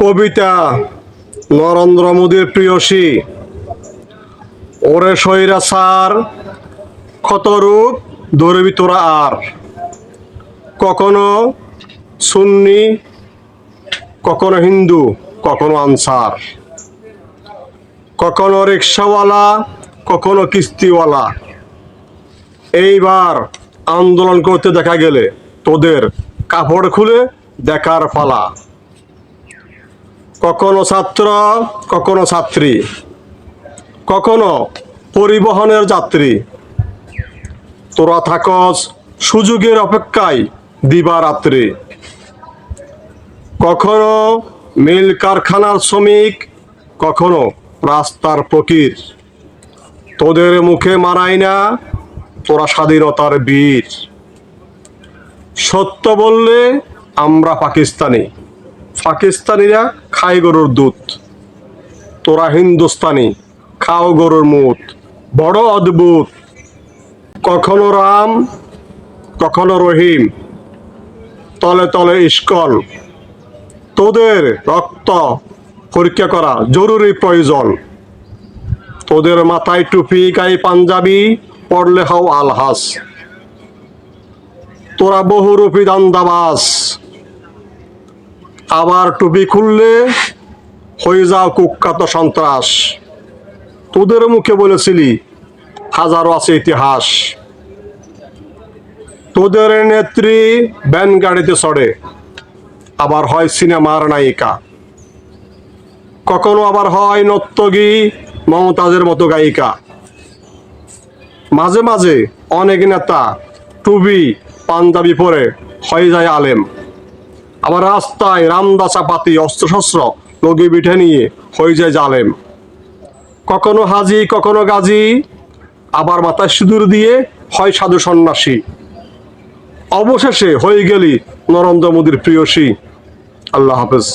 কবিতা নরেন্দ্র মোদীর প্রিয়সী ওরে সৈরা সার ক্ষত রূপ ধরবি তোরা আর। কখনো সুন্নি, কখনো হিন্দু, কখনো আনসার। কখনো রিক্সাওয়ালা, কখনো কিস্তিওয়ালা। এইবার আন্দোলন করতে দেখা গেলে তোদের কাপড় খুলে দেখার ফালা কখনো ছাত্র, কখনো ছাত্রী। কখনো পরিবহনের যাত্রী। তোরা থাকস সুযোগের অপেক্ষায় দিবারাত্রি। কখনো মিল কারখানার শ্রমিক, কখনো রাস্তার ফকির। তোদের মুখে মারাই না তোরা স্বাধীনতার বীর। সত্য বললে আমরা পাকিস্তানি। পাকিস্তানিরা খায় গরুর দুধ। তোরা হিন্দুস্তানি, খাও গরুর মুত। বড় অদ্ভুত। কখনো রাম, কখনো রহিম। তলে তলে ইস্কল তোদের রক্ত পরীক্ষা করা জরুরি প্রয়োজন। তোদের মাথায় টুপি, গায়ে পাঞ্জাবি, পড়লে হও আলহাস। তোরা বহুরূপী দান্দাবাস আবার টুপি খুললে হয়ে যাও কুখ্যাত সন্ত্রাস। তোদের মুখে বলেছিলি হাজারো আছে ইতিহাস। তোদের নেত্রী ব্যান গাড়িতে চড়ে, আবার হয় সিনেমার নায়িকা। কখনো আবার হয় নর্তকী মমতাজের মতো গায়িকা। মাঝে মাঝে অনেক নেতা টুবি পাঞ্জাবি পরে হয়ে যায় আলেম। আবার রাস্তায় রামদা চাপাতি অস্ত্রশস্ত্র লগি পিঠে নিয়ে হয়ে যায় জালেম। কখনো হাজি, কখনো গাজি, আবার মাথায় সিঁদুর দিয়ে হয় সাধু সন্ন্যাসী। অবশেষে হয়ে গেলি নরেন্দ্র মোদীর প্রিয়সী। আল্লাহ হাফেজ।